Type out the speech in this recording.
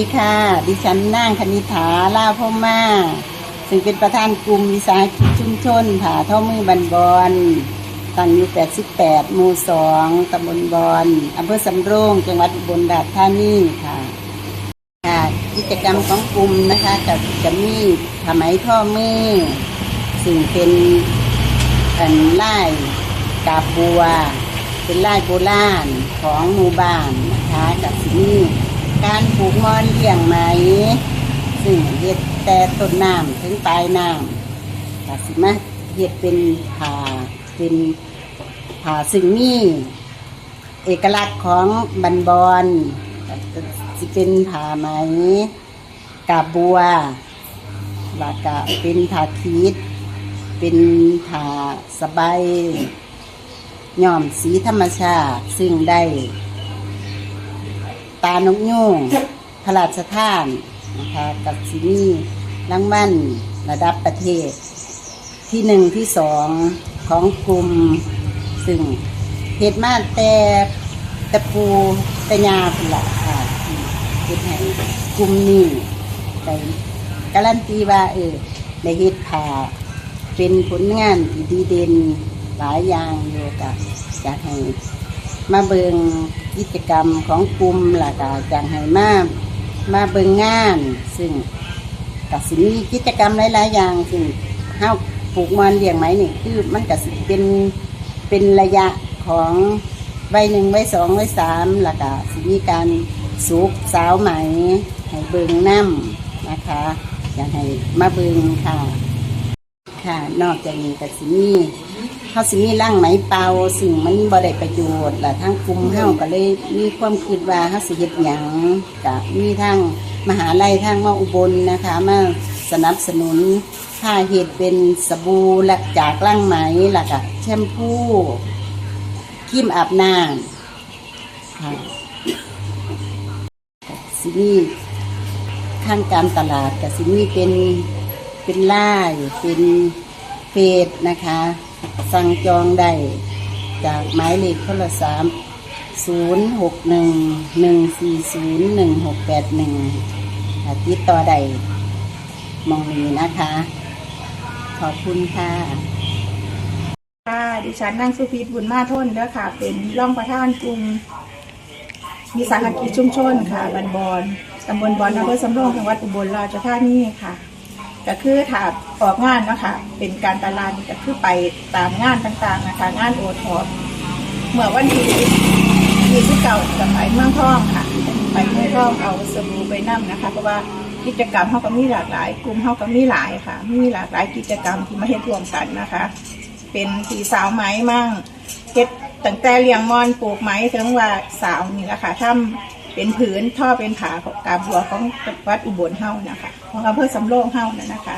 ดีค่ะ ดิฉันนางคณิฐาล่าพ่อมาซึ่งเป็นประธานกลุ่มวิสาหกิจชุมชนผาท่อมือบันบอนตั้งอยู่ 88 หมู่ 2ตำบลบอนอำเภอสำโรงจังหวัดอุบลราชธานีค่ะค่ะกิจกรรมของกลุ่มนะคะกับจะมีผ้าไหมท่อมือซึ่งเป็นอันไล่กาบบัว เป็นไล่โบราณของหมู่บ้านนะคะกับที่นี่ การปลูกมอนเลี้ยงไหมซึ่งเฮ็ดแต่ต้นน้ำถึงปลายน้ำกับสิมาเฮ็ดเป็นผ่าเป็นผ่าซึ่งมีเอกลักษณ์ของบันบอนก็สิเป็นผ่าไหมกาบบัวล้วก็เป็นผาคีดเป็นผาสบายย่อมสีธรรมชาติซึ่งได้ ตานกยูงพระราชทานนะคะกับสินีรางวัลระดับประเทศ ที่หนึ่งที่สองของกลุ่มซึ่งเหตุมาแต่ตะปูตะยาพุ่นละค่ะเฮ็ดให้กลุ่มนี้ได้การันตีว่าเออได้เฮ็ดผ่าเป็นผลงานที่ดีเด่นหลายอย่างอยู่กับอยากให้มาเบิง กิจกรรมของกลุ่มหลักจังให้มามาเบิงงาน ซึ่งกับสิมีกิจกรรมหลายๆอย่างซึ่งเฮาปลูกมันเลี้ยงไหมนี่คือมันก็สิเป็นเป็นระยะของใบหนึ่งใบสองใบสามหลักสิมีการสุกสาวไหมให้เบิงน้ำนะคะอยากให้มาเบิงค่ะ ค่ะ นอกจากนี้ก็สิมี เขาสิมีร่างไหมเปล่าสิ่งมันบ่ได้ประโยชน์และทั้งกลุ่มเฮาก็เลยมีความคิดว่าเฮาสิเฮ็ดหยังกับมีทั้งมหาลัยทั้งมาอุบลนะคะ มาสนับสนุนผ้าเฮ็ดเป็นสบู่และจากร่างไหมแล้วก็แชมพูครีมอาบน้ำค่ะสิมีข้างการตลาดกับสิมีเป็นเป็นไล่เป็นเฟซนะคะ สั่งจองได้จากหมายเลขโทรศัพท์0 6 1 1 4 0 1 6 8 1ติดต่อได้มองนี้นะคะ ขอบคุณค่ะค่ะดิฉันนางสุพีบุญมาทนเด้อค่ะ เป็นรองประธานกลุ่มมีสาหกิจชุมชนค่ะ บันบอนตำบลบอนอำเภอสำโรงจังหวัดอุบลราชธานีค่ะ ก็คือถาออกงานเนาะคะเป็นการตลาดก็คือไปตามงานต่างๆนะคะงานโอทอปเมื่อวันที่ยี่สิบเก้าจะไปเมืองทองค่ะ ไปเมืองทองเอาสบู่ไปนั่นะคะ เพราะว่ากิจกรรมเขาก็มีหลากหลาย กลุ่มเขาก็มีหลายค่ะ มีหลากหลายกิจกรรมที่มาเฮ็ดรวมกันนะคะ เป็นสีสาวไหมมั่งเฮ็ดตั้งแต่เลี้ยงมอนปลูกไหมถึงว่าสาวนี่แหละค่ะทำ เป็นผืนท่อเป็นผาของกาบัวของวัดอุบลเฮ้านะคะ ของอำเภอสำโรงเฮ้านะนะคะ